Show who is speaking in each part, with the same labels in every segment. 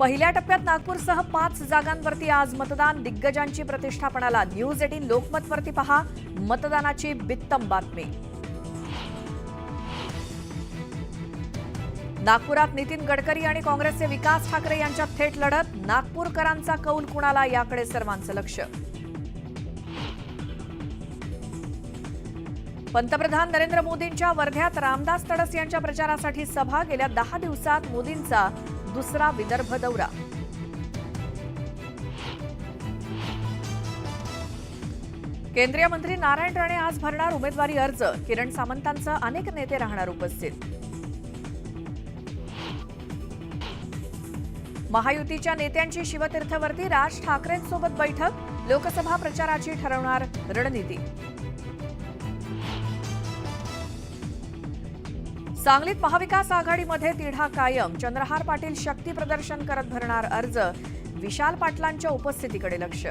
Speaker 1: पहिल्या टप्प्यात नागपूरसह पाच जागांवरती आज मतदान. दिग्गजांची प्रतिष्ठापणाला न्यूज एटीन लोकमतवरती पहा. मतदानाची बित्तम बातमी. नागपुरात नितीन गडकरी आणि काँग्रेसचे विकास ठाकरे यांच्यात थेट लढत. नागपूरकरांचा कौल कुणाला याकडे सर्वांचं लक्ष. पंतप्रधान नरेंद्र मोदींच्या वर्ध्यात रामदास तडस यांच्या प्रचारासाठी सभा गेल्या दहा दिवसात मोदींचा दुसरा विदर्भ दौरा. केंद्रीय मंत्री नारायण राणे आज भरणार उमेदवारी अर्ज. किरण सामंतांसह अनेक नेते राहणार उपस्थित. महायुतीच्या नेत्यांची शिवतीर्थवरती राज ठाकरेंसोबत बैठक. लोकसभा प्रचाराची ठरवणार रणनीती. सांगलीत महाविकास आघाडीमध्ये तिढा कायम. चंद्रहार पाटील शक्ती प्रदर्शन करत भरणार अर्ज. विशाल पाटलांच्या उपस्थितीकडे लक्ष.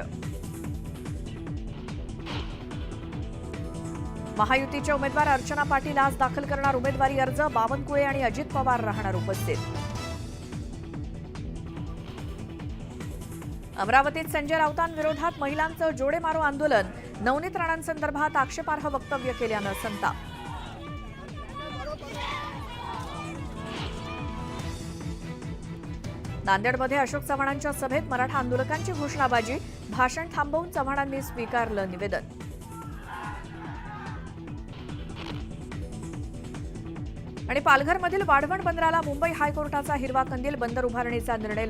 Speaker 1: महायुतीच्या उमेदवार अर्चना पाटील आज दाखल करणार उमेदवारी अर्ज. बावनकुळे आणि अजित पवार राहणार उपस्थित. अमरावतीत संजय राऊतांविरोधात महिलांचं जोडे मारो आंदोलन. नवनीत राणांसंदर्भात आक्षेपार्ह वक्तव्य केल्यानं संताप. नांदेडमध्ये अशोक चव्हाणांच्या सभेत मराठा आंदोलकांची घोषणाबाजी भाषण थांबवून चव्हाणांनी स्वीकारलं निवेदन. आणि पालघरमधील वाढवण बंदराला मुंबई हायकोर्टाचा हिरवा कंदील बंदर उभारणीचा निर्णय